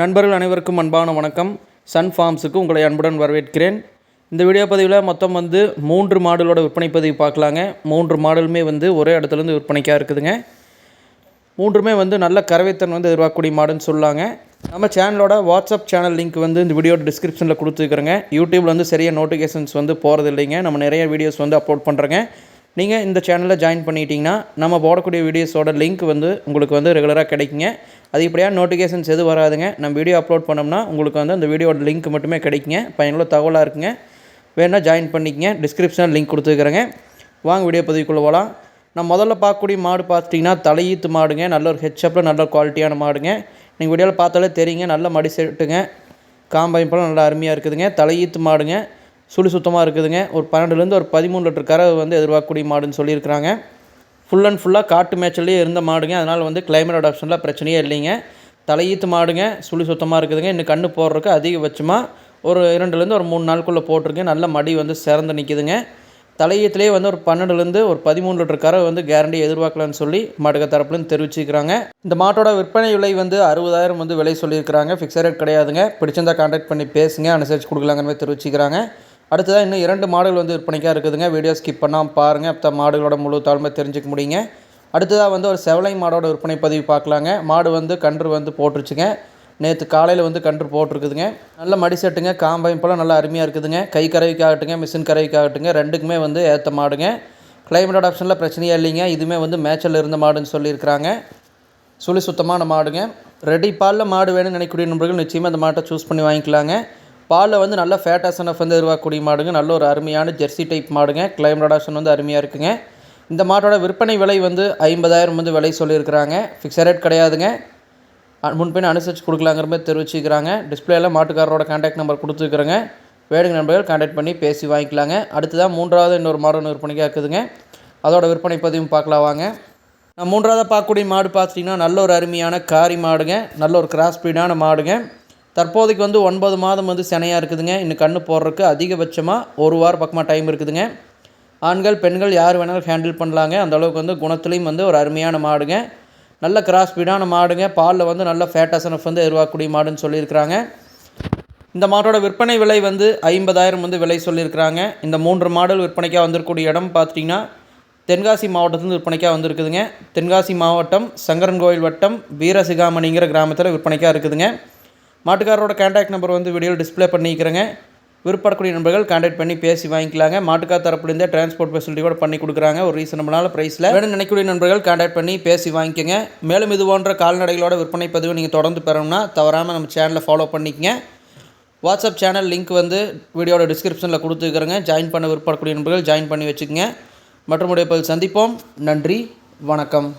நண்பர்கள் அனைவருக்கும் அன்பான வணக்கம். சன் ஃபார்ம்ஸுக்கு உங்களை அன்புடன் வரவேற்கிறேன். இந்த வீடியோ பதிவில் மொத்தம் வந்து மூன்று மாடலோட விற்பனை பதிவு பார்க்கலாங்க. மூன்று மாடலுமே வந்து ஒரே இடத்துலேருந்து விற்பனைக்காக இருக்குதுங்க. மூன்றுமே வந்து நல்ல கறவைத்தன் வந்து எதிர்பார்க்கக்கூடிய மாடுன்னு சொல்லாங்க. நம்ம சேனலோட வாட்ஸ்அப் சேனல் லிங்க் வந்து இந்த வீடியோ டிஸ்கிரிப்ஷனில் கொடுத்துருக்குறேங்க. யூடியூப்பில் வந்து சரியாக நோட்டிஃபிகேஷன்ஸ் வந்து போகிறது இல்லைங்க நம்ம நிறைய வீடியோஸ் வந்து அப்லோட் பண்ணுறேங்க நீங்கள் இந்த சேனலில் ஜாயின் பண்ணிட்டீங்கன்னா நம்ம போடக்கூடிய வீடியோஸோட லிங்க் வந்து உங்களுக்கு வந்து ரெகுலராக கிடைக்குங்க. அதிகப்படியாக நோட்டிஃபிகேஷன்ஸ் எதுவும் வராதுங்க. நம்ம வீடியோ அப்லோட் பண்ணோம்னா உங்களுக்கு வந்து அந்த வீடியோட லிங்க் மட்டுமே கிடைக்குங்க. பயனுள்ள தகவலாக இருக்குங்க. வேணால் ஜாயின் பண்ணிக்கங்க. டிஸ்கிரிப்ஷனில் லிங்க் கொடுத்துருக்குறேங்க. வாங்க வீடியோ பதிவுக்குள்ளே போகலாம் நான் முதல்ல பார்க்கக்கூடிய மாடு பார்த்துட்டிங்கன்னா தலையீத்து மாடுங்க. நல்ல ஒரு ஹெச்அப்பில் நல்ல குவாலிட்டியான மாடுங்க. நீங்கள் வீடியோவில் பார்த்தாலே தெரியுங்க. நல்ல மடி செட்டுங்க. காம்பைப்பெல்லாம் நல்லா அருமையாக இருக்குதுங்க. தலையீத்து மாடுங்க. சுழி சுத்தமாக இருக்குதுங்க. ஒரு பன்னெண்டுலேருந்து ஒரு பதிமூணு லிட்டர் கறவை வந்து எதிர்பார்க்கக்கூடிய மாடுன்னு சொல்லியிருக்கிறாங்க. ஃபுல் அண்ட் ஃபுல்லாக காட்டு மேய்ச்சல்லே இருந்த மாடுங்க. அதனால் வந்து கிளைமேட் அடாப்ஷனில் பிரச்சனையே இல்லைங்க. தலையீத்து மாடுங்க. சுழி சுத்தமாக இருக்குதுங்க. இன்னும் கண்ணு போடுறதுக்கு அதிகபட்சமாக ஒரு இரண்டுலேருந்து ஒரு மூணு நாளுக்குள்ளே போட்டிருக்கேன் நல்ல மடி வந்து சிறந்து நிற்குதுங்க தலையீத்துலேயே வந்து ஒரு பன்னெண்டுலேருந்து ஒரு பதிமூணு லிட்டர் கரை வந்து கேரண்டி எதிர்பார்க்கலான்னு சொல்லி மாட்டுக்க தரப்புலேருந்து தெரிவிச்சிருக்கிறாங்க. இந்த மாட்டோட விற்பனை விலை வந்து அறுபதாயிரம் வந்து விலை சொல்லியிருக்கிறாங்க. ஃபிக்ஸட் ரேட் கிடையாதுங்க. பிடிச்சிருந்தா கான்டாக்ட் பண்ணி பேசுங்க. அனுசரித்து கொடுக்கலாங்கிற மாதிரி தெரிவிச்சிக்கிறாங்க அடுத்ததாக இன்னும் இரண்டு மாடுகள் வந்து விற்பனைக்காக இருக்குதுங்க. வீடியோ ஸ்கிப் பண்ணால் பாருங்கள் அப்போ மாடுகளோட முழு தாழ்மை தெரிஞ்சுக்க முடியுங்க. அடுத்ததாக வந்து ஒரு செவலை மாடோட விற்பனை பதிவு பார்க்கலாங்க. மாடு வந்து கன்று வந்து போட்டுருச்சுங்க. நேற்று காலையில் வந்து கன்று போட்டிருக்குதுங்க. நல்ல மடி செட்டுங்க. போல் நல்லா அருமையாக இருக்குதுங்க. கை கறவைக்காகட்டுங்க மிஷின் கறவைக்காகட்டுங்க. ரெண்டுக்குமே வந்து ஏற்ற மாடுங்க. கிளைமேட் ஆப்ஷனில் பிரச்சனையே இல்லைங்க. இதுவுமே வந்து மேய்ச்சல் இருந்த மாடுன்னு சொல்லியிருக்கிறாங்க. சுழி சுத்தமான மாடுங்க. ரெடி பாலில் மாடு வேணும்னு நினைக்கக்கூடிய நண்பர்கள் நிச்சயமாக அந்த மாட்டை சூஸ் பண்ணி வாங்கிக்கலாங்க. பாலில் வந்து நல்ல ஃபேட்டாசன் வந்து எதிர்பார்க்கக்கூடிய மாடுங்க. நல்ல ஒரு அருமையான ஜெர்சி டைப் மாடுங்க. கிளைமடாஷன் வந்து அருமையாக இருக்குங்க. இந்த மாட்டோட விற்பனை விலை வந்து ஐம்பதாயிரம் வந்து விலை சொல்லியிருக்கிறாங்க. ஃபிக்ஸட் ரேட் கிடையாதுங்க. முன்பின் அனுசரித்து கொடுக்கலாங்கிற மாதிரி தெரிவிச்சுக்கிறாங்க. டிஸ்பிளேயில் மாட்டுக்காரரோட கான்டாக்ட் நம்பர் கொடுத்துருக்குறேங்க. வேடுங்க நண்பர்கள் கான்டாக்ட் பண்ணி பேசி வாங்கிக்கலாங்க. அடுத்ததான் மூன்றாவது இன்னொரு மாடு விற்பனைக்காக இருக்குதுங்க அதோட விற்பனை பதிவும் பார்க்கலாம் வாங்க. நான் மூன்றாவது பார்க்கக்கூடிய மாடு பார்த்துட்டிங்கன்னா நல்ல ஒரு அருமையான காரி மாடுங்க. நல்ல ஒரு கிராஸ் ஸ்பீடான மாடுங்க. தற்போதைக்கு வந்து ஒன்பது மாதம் வந்து சினையாக இருக்குதுங்க. இன்னும் கண்ணு போடுறதுக்கு அதிகபட்சமாக ஒரு வாரம் பக்கமாக டைம் இருக்குதுங்க. ஆண்கள் பெண்கள் யார் வேணாலும் ஹேண்டில் பண்ணலாங்க. அந்தளவுக்கு வந்து குணத்துலேயும் வந்து ஒரு அருமையான மாடுங்க. நல்ல கிராஸ்பீடான மாடுங்க. பாலில் வந்து நல்ல ஃபேட்டாசனஃப் வந்து எதிர்பார்க்கக்கூடிய மாடுன்னு சொல்லியிருக்கிறாங்க. இந்த மாட்டோட விற்பனை விலை வந்து ஐம்பதாயிரம் வந்து விலை சொல்லியிருக்கிறாங்க. இந்த மூன்று மாடல் விற்பனைக்காக வந்திருக்கக்கூடிய இடம் பார்த்துட்டிங்கன்னா தென்காசி மாவட்டத்துலேருந்து விற்பனைக்காக வந்திருக்குதுங்க. தென்காசி மாவட்டம் சங்கரன் கோயில் வட்டம் வீரசிகாமணிங்கிற கிராமத்தில் விற்பனைக்காக இருக்குதுங்க. மாட்டுக்காரரோட கான்டாக்ட் நம்பர் வந்து வீடியோவில் டிஸ்பிளே பண்ணிக்கிறேங்க. விருப்பப்படக்கூடிய நண்பர்கள் கான்டாக்ட் பண்ணி பேசி வாங்கிக்கலாங்க. மாட்டுக்கார் தரப்புலேருந்தே டிரான்ஸ்போர்ட் ஃபெசிலிட்டி கூட பண்ணி கொடுக்குறாங்க. ஒரு ரீசனபிளான ப்ரைஸில் வேணும் நினைக்கக்கூடிய நண்பர்கள் கான்டாக்ட் பண்ணி பேசி வாங்கிக்கோங்க. மேலும் இது போன்ற கால்நடைகளோட விற்பனை பதிவு நீங்கள் தொடர்ந்து பெறணும்னா தவறாமல் நம்ம சேனலை ஃபாலோ பண்ணிக்கங்க. வாட்ஸ்அப் சேனல் லிங்க் வந்து வீடியோட டிஸ்கிரிப்ஷனில் கொடுத்துருக்குறேங்க. ஜாயின் பண்ண விருப்பப்படக்கூடிய நண்பர்கள் ஜாயின் பண்ணி வச்சுக்கோங்க. மற்றும் உடைய பதில் சந்திப்போம். நன்றி. வணக்கம்.